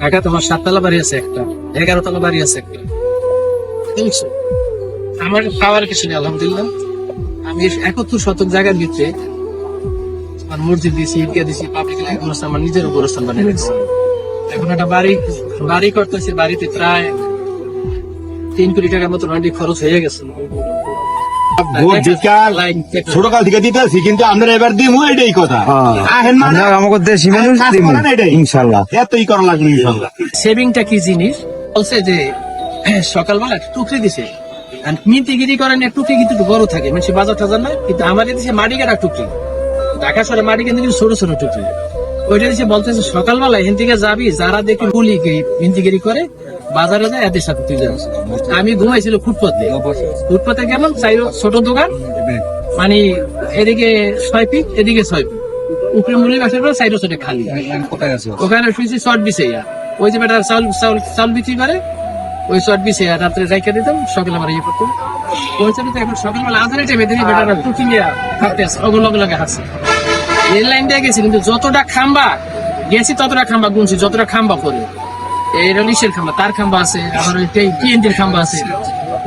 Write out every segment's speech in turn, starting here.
ঢাকা তোমার সাততলা বাড়ি আছে একটা এগারো তলা বাড়ি আছে একটা। বুঝছ? আমার পাওয়ার কিছু নেই, আলহামদুলিল্লাহ। আমি একাত্তর শতক জায়গার ভিতরে আমার মসজিদ দিয়েছি ঈদগা দিয়েছি পাবলিক লাইফ আমার নিজের গোরস্থান বানিয়ে রেখেছি এখন একটা বাড়ি বাড়ি করতেছি, বাড়িতে প্রায় তিন কোটি টাকার মতো অলরেডি খরচ হয়ে গেছে। ভোট বিকাল লাইন থেকে দিতেছি কিন্তু আমরা এবার দিমু এটাই কথা। আহেন মানে আমাকে দেশি মানুষ দিমু করেন এতই করা লাগবে ইনশাল্লাহ সেভিংটা কি জিনিস? বলছে যে সকালবেলা একটা টুকরি দিছে। করেন টুকরি কিন্তু বড় থাকে। মানে সে বাজার টাজার না কিন্তু আমাদের দেশে মাটি কাটা টুকরি। ঢাকা শহরে মাটি কিন্তু ছোট ছোট টুকরি। ওইটা দিছে বলতেছে সকালবেলা এখান থেকে যাবি, যারা দেখি গুলি মিন্তিগিরি করে, বাজারে যায় এদের সাথে তুই যাস। আমি ঘুমাইছিল ফুটপাতে। ফুটপাতে গেলাম চাই ছোট দোকান মানে এদিকে ছয় ফিট এদিকে ছয় ফিট উপরে মুলি গাছের পর সাইডে সাইডে খালি। ওখানে শুয়েছি শর্ট বিছে ওই যে বেটা চাউল চাউল চাউল বিক্রি করে, ওই শর্ট বিছে রাত্রে রাইখে দিতাম, সকালে আমার ইয়ে করতাম এখন সকালবেলা আধারে টাইমে দেখি বেটারা টুকি ওগুলো লগে লগে হাসছে রেল লাইন দিয়ে গেছি, কিন্তু যতটা খাম্বা, গেছি ততটা খাম্বা গুনছি, যতটা খাম্বা পরে। এই রলিশের খাম্বা, তার খাম্বা আছে, আবার ওই টিএনটির খাম্বা আছে।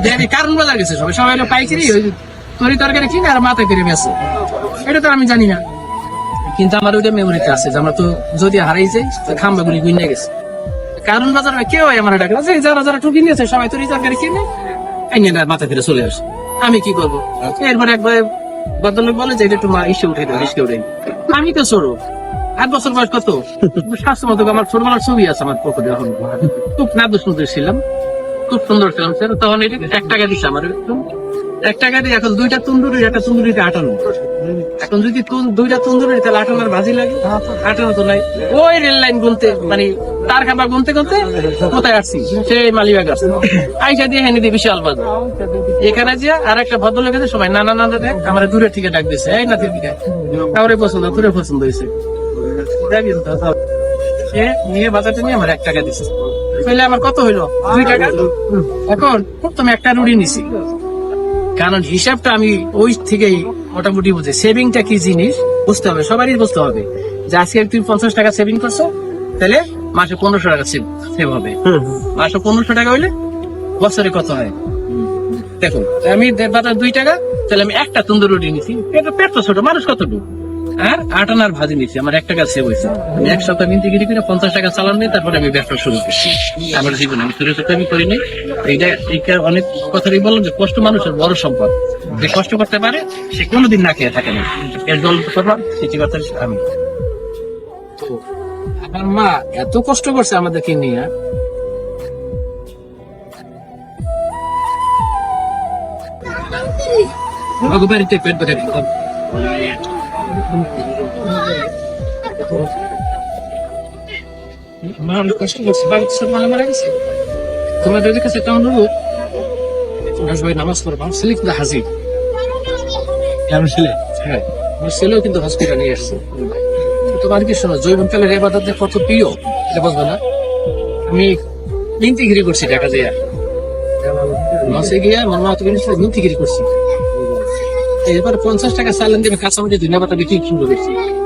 দেখি কারণ বাজার গেছে সবাই। সবাই পাইকারি, ওই তরি তরকারি কিনে আর মাথা করে বেছে এটা তো আমি জানি না। কিন্তু আমার ওইটা মেমোরিতে আছে আমরা তো যদি হারাই যাই, তো খাম্বাগুলি গুইনে গেছে। কারণ বাজার কেউ আমার ডাকলো যে যারা যারা টুকি নিয়েছে, সবাই তো তরকারি কিনে, আইনে মাথা ফিরে চলে আসে। আমি কি করব? এরপরে একবার ভদ্রলোক বলে যে একটু মা ইসে উঠে দেবে ইসকে উঠে আমি তো সরু। আট বছর বয়স কত? স্বাস্থ্য মতো আমার ছোটবেলার ছবি আছে আমার পকেটে এখন। খুব নাদ্য সুন্দর ছিলাম। খুব সুন্দর ছিলাম স্যার। তখন এটা এক টাকা দিচ্ছে আমার। এক টাকা দিয়ে এখন দুইটা তুন্দুরি, একটা তুন্দুরিতে আটানো এখন যদি দুইটা তন্দুরি তাহলে আটানোর ভাজি লাগে। আটানো তো নাই। ওই রেল লাইন গুনতে মানে তার খাবার গুনতে গুনতে কোথায় আসছি? সেই মালিবাগ আসছি। আইসা দিয়ে হেনে দিয়ে বিশাল বাজার। এখানে যে আর একটা ভদ্রলোক আছে, সবাই নানা নানা দেখ, আমার দূরে থেকে ডাক দিছে। এই না দিকে। কাউরে পছন্দ দূরে পছন্দ হয়েছে। সে নিয়ে বাজারটা নিয়ে আমার এক টাকা দিছে। তাহলে আমার কত হইল? দুই টাকা? এখন তুমি একটা রুটি নিছি। কারণ হিসাবটা আমি ওই থেকেই মোটামুটি বুঝে। সেভিংটা কি জিনিস? বুঝতে হবে সবারই বুঝতে হবে যে আজকে তুমি পঞ্চাশ টাকা সেভিং করছ তাহলে মাসে পনেরোশো টাকা সেভ হবে। মাসে পনেরোশো টাকা হইলে বছরে কত হয়? দেখুন আমি দেড় দুই টাকা তাহলে আমি একটা তন্দুর রুটি নিছি এটা পেট তো ছোট মানুষ কতটুকু? আর আট আনার ভাজি নিছি, আমার এক টাকা সেভ হয়েছে। আমি এক সপ্তাহ মিন্তিগিরি করে পঞ্চাশ টাকা চালান নিয়ে তারপরে আমি ব্যবসা শুরু করছি। আমার জীবনে আমি ছোট ছোট আমি করিনি। এইটা এইটা অনেক কথাই বললাম যে কষ্ট মানুষের বড় সম্পদ। যে কষ্ট করতে পারে, সে কোনোদিন না খেয়ে থাকে না। এর জল করলাম সেটি কথা আমি আমার মা এত কষ্ট করছে আমাদেরকে নিয়ে। বাড়িতে পেট বেঁধে দিতাম মা অনেক কষ্ট করছে বাবা তো সব মালা মারা গেছে তোমাদের কাছে একটা অনুরোধ তোমরা সবাই নামাজ পড়বা আমার ছেলে কিন্তু হাজির। ছিলে? হ্যাঁ আমার ছেলেও কিন্তু হসপিটাল নিয়ে এসছে তোমার কি শোনো জৈবনকালের এবাদত কত প্রিয় এটা বুঝবে না? আমি মিন্তিগিরি করছি টাকা দিয়ে মাসে গিয়ে আমার মা তুমি মিন্তিগিরি করছি। এবার পঞ্চাশ টাকা দিয়ে আমি কাঁচামাটি দুই পাতা বিক্রি শুরু করছি